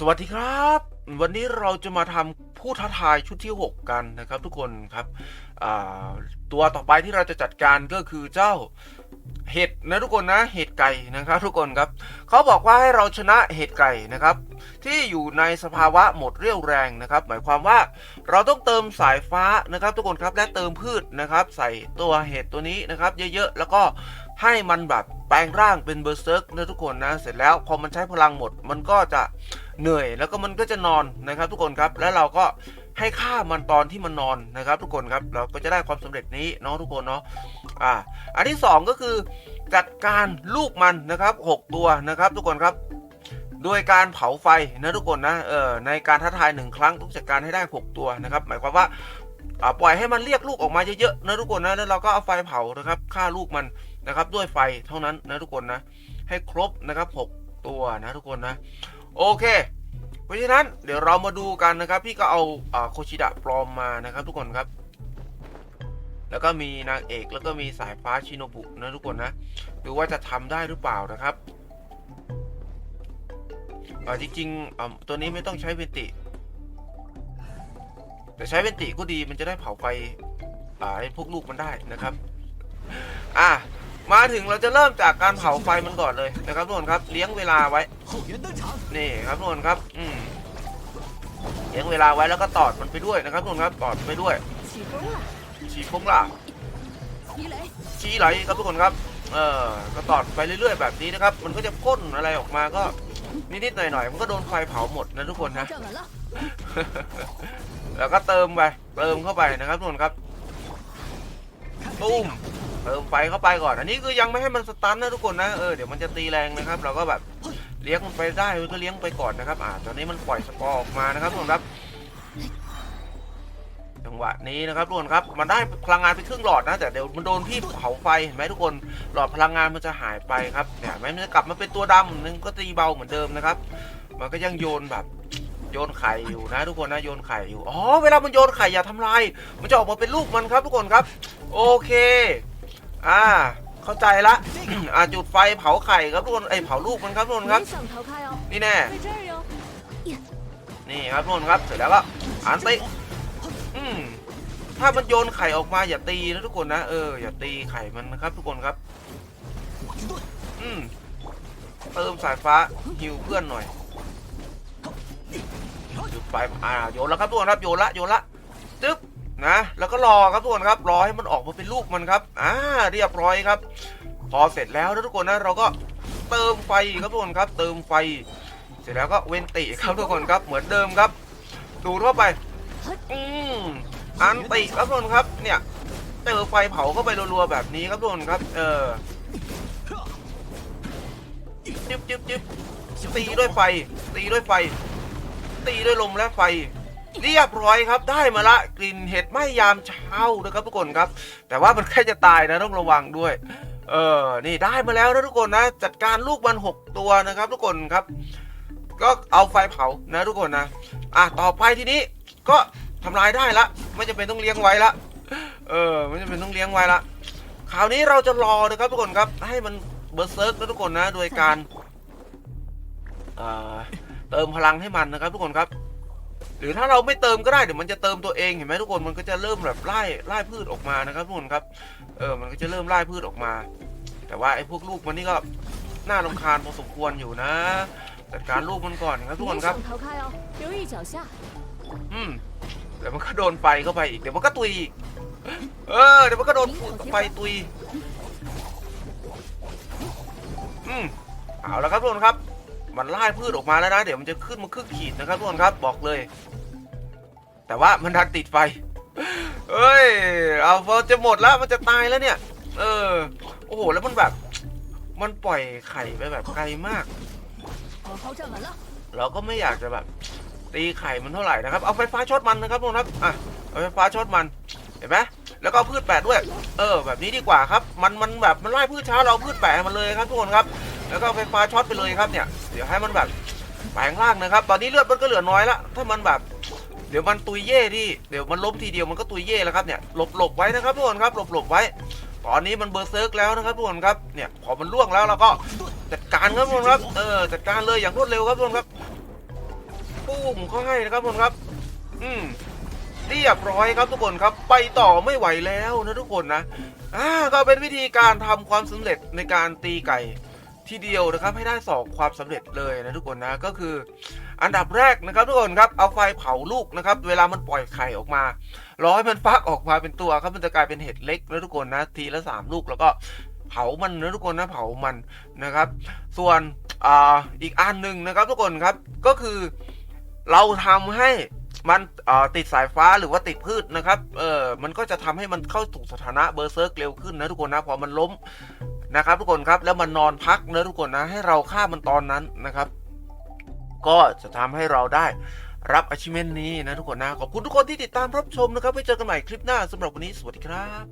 สวัสดีครับ วันนี้เราจะมาทำผู้ท้าทายชุดที่ 6 กันนะครับ ทุกคนครับตัวต่อไปที่เราจะจัดการก็คือเจ้าเห็ดนะทุกคนนะเห็ดไก่นะครับทุกคนครับเขาบอกว่าให้เราชนะเห็ดไก่นะครับ ที่อยู่ในสภาวะหมดเรี่ยวแรงนะครับ หมายความว่าเราต้องเติมสายฟ้านะครับ ทุกคนครับและเติมพืชนะครับ ใส่ตัวเห็ดตัวนี้นะครับ เยอะๆแล้วก็ให้มันแบบแปลงร่างเป็นเบอร์เซิร์กนะทุกคนนะเสร็จแล้วพอมันใช้พลังหมดมันก็จะ เหนื่อยแล้วก็มันก็จะนอนนะครับทุกคนครับแล้วเราก็ให้ฆ่ามันตอนที่มันนอนนะครับทุกคนครับเราก็จะได้ความสำเร็จนี้เนาะทุกคนเนาะอ่าอันที่สองก็คือจัดการลูกมันนะครับหกตัวนะครับ ทุกคนครับโดยการเผาไฟนะทุกคนนะเออในการท้าทายหนึ่งครั้งต้องจัดการให้ได้ 6 ตัวนะครับ หมายความว่าอ่าปล่อยให้มันเรียกลูกออกมาเยอะๆนะทุกคนนะแล้วเราก็เอาไฟเผานะครับฆ่าลูกมันนะครับ ด้วยไฟเท่านั้นนะทุกคนนะ ให้ครบนะครับ 6 ตัวนะทุกคนนะ โอเค เพราะฉะนั้นเดี๋ยวเรามาดูกันนะครับ พี่ก็เอาโคชิดะปลอมมานะครับ ทุกคนครับ แล้วก็มีนางเอกแล้วก็มีสายฟ้าชิโนบุนะทุกคนนะดูว่าจะทำได้หรือเปล่านะครับจริงๆตัวนี้ไม่ต้องใช้เวนติ แต่ใช้เวนติก็ดีมันจะได้เผาไฟให้พวกลูกมันได้นะครับ อะ มาถึงเราจะเริ่มจากการเผาไฟมันก่อนเลยนะครับทุกคนครับเลี้ยงเวลาไว้ นี่ครับทุกคนครับอืเลี้ยงเวลาไว้แล้วก็ตอดมันไปด้วยนะครับทุกคนครับตอดไปด้วยฉีฟงล่ะชี้ไหลครับทุกคนครับ เออก็ตอดไปเรื่อย ๆ แบบนี้นะครับ มันก็จะก้นอะไรออกมาก็นิดๆหน่อยๆมันก็โดนไฟเผาหมดนะทุกคนนะแล้วก็เติมไปเติมเข้าไปนะครับทุกคนครับตุ้ม เติมไฟเข้าไปก่อน อันนี้คือยังไม่ให้มันสตันนะทุกคนนะเออเดี๋ยวมันจะตีแรงนะครับ เราก็แบบเลี้ยงมันไปได้ก็เลี้ยงไปก่อนนะครับ อ่าตอนนี้มันปล่อยสปอร์ออกมานะครับทุกคนครับจังหวะนี้นะครับทุกคนครับมันได้พลังงานไปครึ่งหลอดนะแต่เดี๋ยวมันโดนพี่เผาไฟเห็นไหมทุกคนหลอดพลังงานมันจะหายไปครับเนี่ยเห็นไหมมันจะกลับมาเป็นตัวดำนึงก็ตีเบาเหมือนเดิมนะครับ มันก็ยังโยนแบบโยนไข่อยู่นะ ทุกคนนะโยนไข่อยู่อ๋อเวลามันโยนไข่อย่าทำลายมันจะออกมาเป็นลูกมันครับทุกคนครับ โอเค อ่า เข้าใจละ อ่าจุดไฟเผาไข่ครับทุกคนไอเผาลูกมันครับทุกคนครับ นี่แน่ นี่ครับทุกคนครับ เสร็จแล้วก็อันติอืมถ้ามันโยนไข่ออกมาอย่าตีนะทุกคนนะ เอออย่าตีไข่มันนะครับ ทุกคนครับ อืมเติมสายฟ้าฮิวเพื่อนหน่อยจุดไฟอ่าโยนแล้วครับทุกคนครับโยนละโยนละจึ๊บ นะ แล้วก็รอครับทุกคนครับ รอให้มันออกมาเป็นลูกมันครับ อ่า เรียบร้อยครับ พอเสร็จแล้วนะทุกคนนะเราก็เติมไฟครับทุกคนครับ เติมไฟ เสร็จแล้วก็เวนติครับทุกคนครับ เหมือนเดิมครับ ดูดเข้าไป อืมอันติครับทุกคนครับ เนี่ยเจอไฟเผาเข้าไปรัวๆแบบนี้ครับทุกคนครับ เออจึ๊บจึ๊บจึ๊บตีด้วยไฟ ตีด้วยไฟ ตีด้วยลมและไฟ เรียบร้อยครับ ได้มาละกลิ่นเห็ดไหม้ยามเช้านะครับทุกคนครับ แต่ว่ามันแค่จะตายนะต้องระวังด้วย เออนี่ได้มาแล้วนะทุกคนนะ จัดการลูกมันหกตัวนะครับทุกคนครับ ก็เอาไฟเผานะทุกคนนะอะต่อไปทีนี้ก็ทำลายได้ละ ไม่จำเป็นต้องเลี้ยงไว้ละเออไม่จำเป็นต้องเลี้ยงไว้ละคราวนี้เราจะรอนะครับทุกคนครับ ให้มันเบอร์เซิร์กนะทุกคนนะ โดยการเอ่อเติมพลังให้มันนะครับทุกคนครับ หรือถ้าเราไม่เติมก็ได้เดี๋ยวมันจะเติมตัวเองเห็นไหมทุกคนมันก็จะเริ่มแบบไล่ไล่พืชออกมานะครับทุกคนครับเออมันก็จะเริ่มไล่พืชออกมา แต่ว่าไอ้พวกลูกมันนี่ก็น่ารำคาญพอสมควรอยู่นะจัดการลูกมันก่อนครับทุกคนครับอืมเดี๋ยวมันก็โดนไฟเข้าไปอีกเดี๋ยวมันก็ตุยอีกเออเดี๋ยวมันก็โดนไฟตุยอืมเอาละครับทุกคนครับ มันไล่พืชออกมาแล้วนะ เดี๋ยวมันจะขึ้นมาครึ่งขีดนะครับทุกคนครับบอกเลย แต่ว่ามันดันติดไฟเอ้ยเอาพอจะหมดแล้วมันจะตายแล้วเนี่ย เออ โอ้โหแล้วมันแบบ มันปล่อยไข่ไปแบบไกลมาก เราก็ไม่อยากจะแบบ ตีไข่มันเท่าไหร่นะครับ เอาไฟฟ้าช็อตมันนะครับทุกคนครับอะเอาไฟฟ้าช็อตมันเห็นไหมแล้วก็พืชแปดด้วย เออ แบบนี้ดีกว่าครับ มันมันแบบมันไล่พืชช้าเราพืชแปดมันเลยครับทุกคนครับ แล้วก็ไฟฟ้าช็อตไปเลยครับเนี่ย เดี๋ยวให้มันแบบแปลงร่างนะครับ ตอนนี้เลือดมันก็เหลือน้อยละ ถ้ามันแบบ เดี๋ยวมันตุยเย่ที่ เดี๋ยวมันล้มทีเดียวมันก็ตุยเย่แล้วครับเนี่ย หลบหลบไว้นะครับทุกคนครับ หลบหลบไว้ ตอนนี้มันเบอร์เซิร์กแล้วนะครับทุกคนครับ เนี่ย พอมันล่วงแล้วเราก็จัดการครับทุกคนครับ เออ จัดการเลยอย่างรวดเร็วครับทุกคนครับ ปุ้มเขาให้นะครับทุกคนครับ อืมเรียบร้อยครับทุกคนครับ ไปต่อไม่ไหวแล้วนะทุกคนนะอ่าก็เป็นวิธีการทำความสำเร็จในการตีไก่ ทีเดียวนะครับให้ได้สองความสำเร็จเลยนะทุกคนนะก็คือ อันดับแรกนะครับทุกคนครับเอาไฟเผาลูกนะครับ เวลามันปล่อยไข่ออกมารอให้มันฟักออกมาเป็นตัวครับมันจะกลายเป็นเห็ดเล็กนะทุกคนนะทีละสามลูกแล้วก็เผามันนะทุกคนนะเผามันนะครับ ส่วนออีกอันหนึ่งนะครับทุกคนครับก็คือเราทำให้มันติดสายฟ้าหรือว่าติดพืชนะครับ เออมันก็จะทำให้มันเข้าสู่สถานะเบอร์เซิร์กเร็วขึ้นนะทุกคนนะ พอมันล้ม นะครับทุกคนครับแล้วมันนอนพักนะทุกคนนะให้เราฆ่ามันตอนนั้นนะครับ ก็จะทำให้เราได้รับอาชีพนี้นะทุกคนนะ ขอบคุณทุกคนที่ติดตามรับชมนะครับไว้เจอกันใหม่คลิปหน้าสำหรับวันนี้สวัสดีครับ